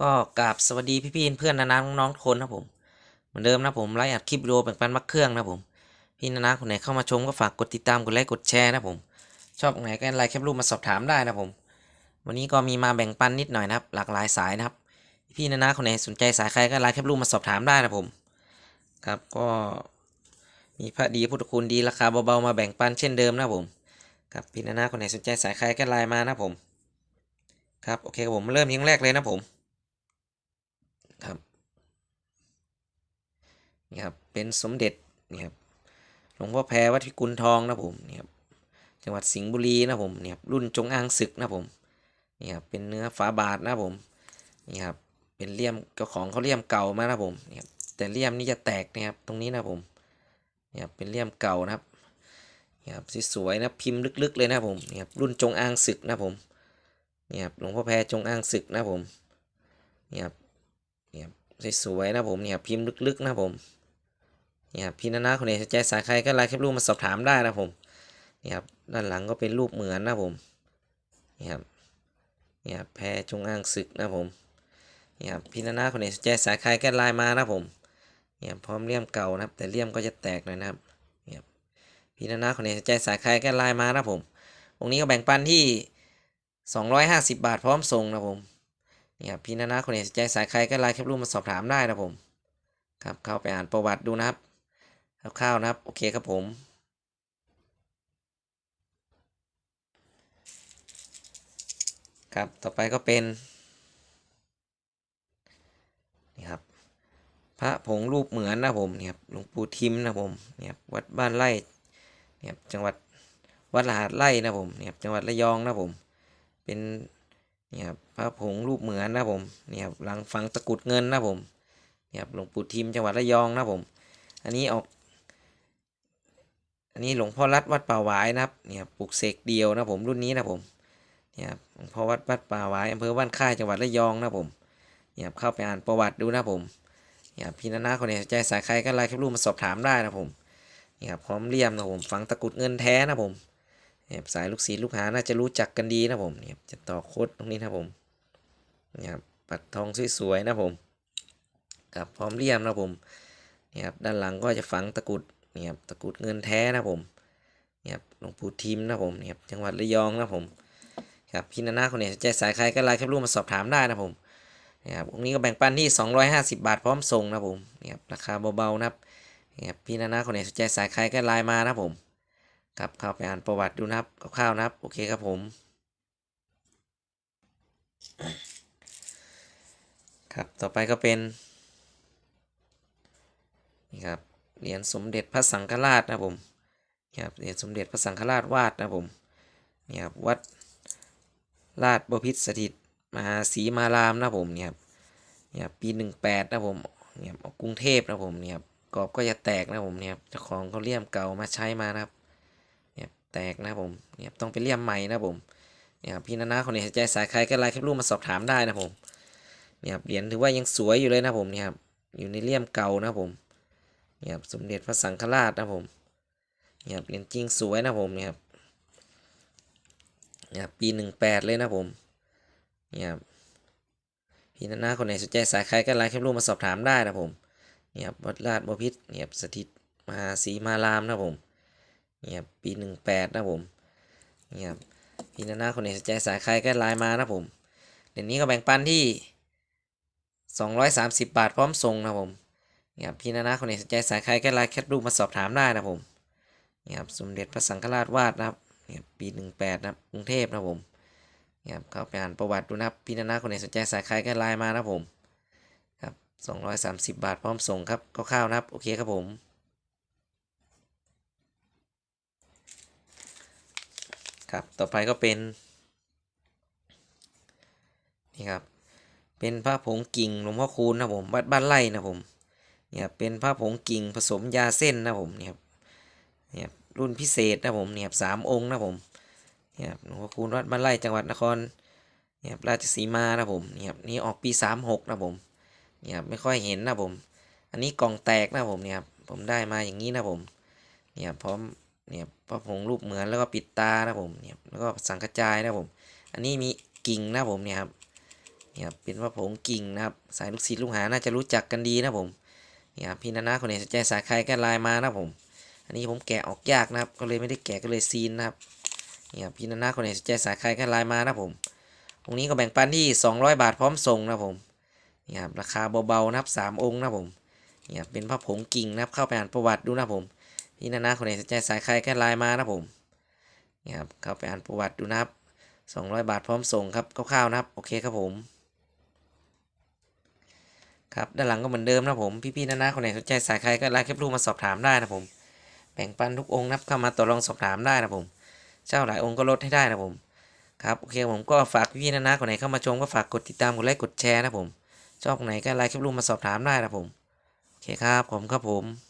ก็กราบสวัสดีพี่ๆเพื่อนนานาน้องๆทุกคนนะผมเหมือนเดิมนะผมไลฟ์อัดคลิปวิดีโอแบ่งปันมักเครื่องนะผมพี่นานาคนไหนเข้ามาชมก็ฝากกดติดตามกดไลค์กดแชร์นะผม ชอบไหนก็ไลค์แคปรูปมาสอบถามได้นะผม วันนี้ก็มีมาแบ่งปันนิดหน่อยนะครับ หลากหลายสายนะครับ พี่นานาคนไหนสนใจสายใครก็ไลค์แคปรูปมาสอบถามได้นะผม ครับก็มีพระดีพุทธคุณดีราคาเบาๆมาแบ่งปันเช่นเดิมนะผมครับพี่นานาคนไหนสนใจสายใครก็ไลน์มานะผมครับโอเคผมเริ่มยิงแรกเลยนะผม ครับนี่ครับเป็นสมเด็จนี่ครับหลวงพ่อแพรวัดพิกุลทองนะผมนี่ครับจังหวัดสิงห์บุรีนะผมนี่ครับรุ่นจงอางศึกนะผมนี่ครับเป็นเนื้อฝาบาทนะผมนี่ครับเป็นเลี่ยมเจ้าของเขาเลี่ยมเก่ามานะผมนี่ครับแต่เลี่ยมนี่จะแตกนะครับตรงนี้นะผมนี่ครับเป็นเลี่ยมเก่านะครับนี่ครับสวยๆนะพิมพ์ลึกๆเลยนะผมนี่ครับรุ่นจงอางศึกนะผมนี่ครับหลวงพ่อแพรจงอางศึกนะผมนี่ครับ เนี่ยสวยๆนะผมเนี่ยพิมพ์ลึกๆนะผมเนี่ยพี่นานาคนไหนสนใจสายใครก็ไลน์แคปรูปมาสอบถามได้นะผมเนี่ยครับด้านหลังก็เป็นรูปเหมือนนะผมเนี่ยครับเนี่ยแพรจงอางศึกนะผมเนี่ยครับพี่นานาคนไหนสนใจสายใครก็ไลน์มานะผมเนี่ยพร้อมเลี่ยมเก่านะครับ แต่เลี่ยมก็จะแตกหน่อยนะครับเนี่ยพี่นานาคนไหนสนใจสายใครก็ไลน์มานะผมองค์นี้ก็แบ่งปันที่ 250 บาทพร้อมส่งนะผม นี่ครับพี่นานาคนไหนสนใจสายใครก็ไลน์แคปรูปมาสอบถามได้นะผม ครับเข้าไปอ่านประวัติดูนะครับคร่าวๆนะครับ โอเคครับผมครับ ต่อไปก็เป็น นี่ครับ พระผงรูปเหมือนนะผมเนี่ยครับหลวงปู่ทิมนะผมเนี่ยครับวัดบ้านไร่เนี่ยครับจังหวัดวัดรหัสไร่นะผมเนี่ยครับจังหวัดระยองนะผม เป็น นี่ครับพระผงรูปเหมือนนะผมเนี่ยครับหลังฝังตะกุดเงินนะผมเนี่ยครับหลวงปู่ทิมจังหวัดระยองนะผม อันนี้ออก อันนี้หลวงพ่อรัดวัดป่าหวายนะครับเนี่ยครับปลูกเสกเดียวนะผมรุ่นนี้นะผมเนี่ยครับหลวงพ่อวัดวัดป่าหวายอำเภอบ้านค่ายจังหวัดระยองนะผมเนี่ยครับเข้าไปอ่านประวัติดูนะผมเนี่ยครับพี่นานาคนไหนสนใจสายใครก็ไลน์แคปรูปมาสอบถามได้นะผมเนี่ยครับพร้อมเลี่ยมนะผมฝังตะกุดเงินแท้นะผมเสายลูกศิษย์ลูกหาน่าจะรู้จักกันดีนะผมเนี่ยจะต่อโคดตรงนี้นะผมเนี่ยครับปัดทองสวยๆนะผมกับพร้อมเลี่ยมนะผมเนี่ยครับด้านหลังก็จะฝังตะกุดเนี่ยครับตะกุดเงินแท้นะผมเนี่ยครับหลวงปู่ทิมนะผมเนี่ยครับจังหวัดระยองนะผมครับพี่นานาคนไหนสนใจสายใครก็ไลน์แคปรูปมาสอบถามได้นะผมเนี่ยครับองค์นี้ก็แบ่งปันที่ 250 บาทพร้อมส่งนะผมเนี่ยครับราคาเบาๆนะครับเนี่ยครับพี่นานาคนไหนสนใจสายใครก็ไลน์มานะผม ครับเข้าไปอ่านประวัติดูนะครับคร่าวๆนะครับ โอเคครับผม ครับต่อไปก็เป็นนี่ครับเหรียญสมเด็จพระสังฆราชนะผมนี่ครับเหรียญสมเด็จพระสังฆราชวาดนะผมนี่ครับวัดราชบพิตรสถิตมหาศรีมารามนะผมเนี่ยครับเนี่ยครับปีหนึ่งแปดนะผมเนี่ยครับกรุงเทพนะผมเนี่ยครับกรอบก็จะแตกนะผมเนี่ยครับเจ้าของเขาเลี่ยมเก่ามาใช้มานะครับ แตกนะผมเนี่ยต้องไปเลี่ยมใหม่นะผมเนี่ยพี่นานาคนไหนสนใจสายใครก็ไลน์แคปรูปมาสอบถามได้นะผมเนี่ยเหรียญถือว่ายังสวยอยู่เลยนะผมเนี่ยครับอยู่ในเลี่ยมเก่านะผมเนี่ยสมเด็จพระสังฆราชนะผมเนี่ยเหรียญจริงสวยนะผมเนี่ยครับเนี่ยปีหนึ่งแปดเลยนะผมเนี่ยพี่นานาคนไหนสนใจสายใครก็ไลน์แคปรูปมาสอบถามได้นะผมเนี่ยครับวัดราชบพิตรเนี่ยสถิตมหาศรีมารามนะผม นี่ยครับปีหนึ่งแปดนะผมเนี่ยครับพี่นานาคนไหนสนใจสายใครก็ไลน์มานะผมเดี๋ยวนี้ก็แบ่งปันที่สองร้อยสามสิบบาทพร้อมส่งนะผมเนี่ยครับพี่นานาคนไหนสนใจสายใครก็ไลน์แคปรูปมาสอบถามได้นะผมเนี่ยครับสมเด็จพระสังฆราชวาดนะครับเนี่ยปีหนึ่งแปดนะครับกรุงเทพนะผมเนี่ยครับเข้าไปอ่านประวัติดูนะครับพี่นานาคนไหนสนใจสายใครก็ไลน์มานะผมครับสองร้อยสามสิบบาทพร้อมส่งครับคร่าวๆนะครับโอเคครับผม ครับ ต่อไปก็เป็น นี่ครับ เป็นพระผงกิ่งหลวงพ่อคูณนะผมวัดบ้านไร่นะผมเนี่ยครับเป็นพระผงกิ่งผสมยาเส้นนะผมเนี่ยครับเนี่ยครับรุ่นพิเศษนะผมเนี่ยครับสามองค์นะผมเนี่ยครับหลวงพ่อคูณวัดบ้านไร่จังหวัดนครเนี่ยครับราชสีมานะผมเนี่ยครับนี่ออกปีสามหกนะผมเนี่ยครับไม่ค่อยเห็นนะผม อันนี้กล่องแตกนะผมเนี่ยครับผมได้มาอย่างนี้นะผมเนี่ยครับพร้อม เนี่ยพระผงรูปเหมือนแล้วก็ปิดตานะผมเนี่ยแล้วก็สังกระจายนะผม อันนี้มีกิ่งนะผมเนี่ยครับเนี่ครับเป็นพระผงกิ่งนะครับ สายลูกศิษย์ลูกหาน่าจะรู้จักกันดีนะผมเนี่ครับพี่นานาคนไหนสนใจสายใครก็ไลน์มานะผม อันนี้ผมแกะออกยากนะครับ ก็เลยไม่ได้แกะก็เลยซีนนะครับเนี่ครับพี่นานาคนไหนสนใจสายใครก็ไลน์มานะผมตรงนี้ก็แบ่งปันที่ 200 บาทพร้อมส่งนะผมนี่ครับราคาเบาๆนะครับสามองค์นะผมนี่ครับเป็นพระผงกิ่งนะครับเข้าไปอ่านประวัติดูนะผม พี่นานาคนไหนสนใจสายใครก็ไลน์มานะผมนี่ครับเข้าไปอ่านประวัติดูนะครับ200 บาทพร้อมส่งครับคร่าวๆนะครับ โอเคครับผม ครับด้านหลังก็เหมือนเดิมนะผม พี่ๆนานาคนไหนสนใจสายใครก็ไลน์แคปรูปมาสอบถามได้นะผม แบ่งปันทุกองค์นะครับเข้ามาต่อรองสอบถามได้นะผม เจ้าหลายองค์ก็ลดให้ได้นะผม ครับโอเคผมก็ฝากพี่ๆนานาคนไหนเข้ามาชมก็ฝากกดติดตามกดไลค์กดแชร์นะผมชอบไหนก็ไลค์คลิปรูปมาสอบถามได้นะผม โอเคครับผมครับผม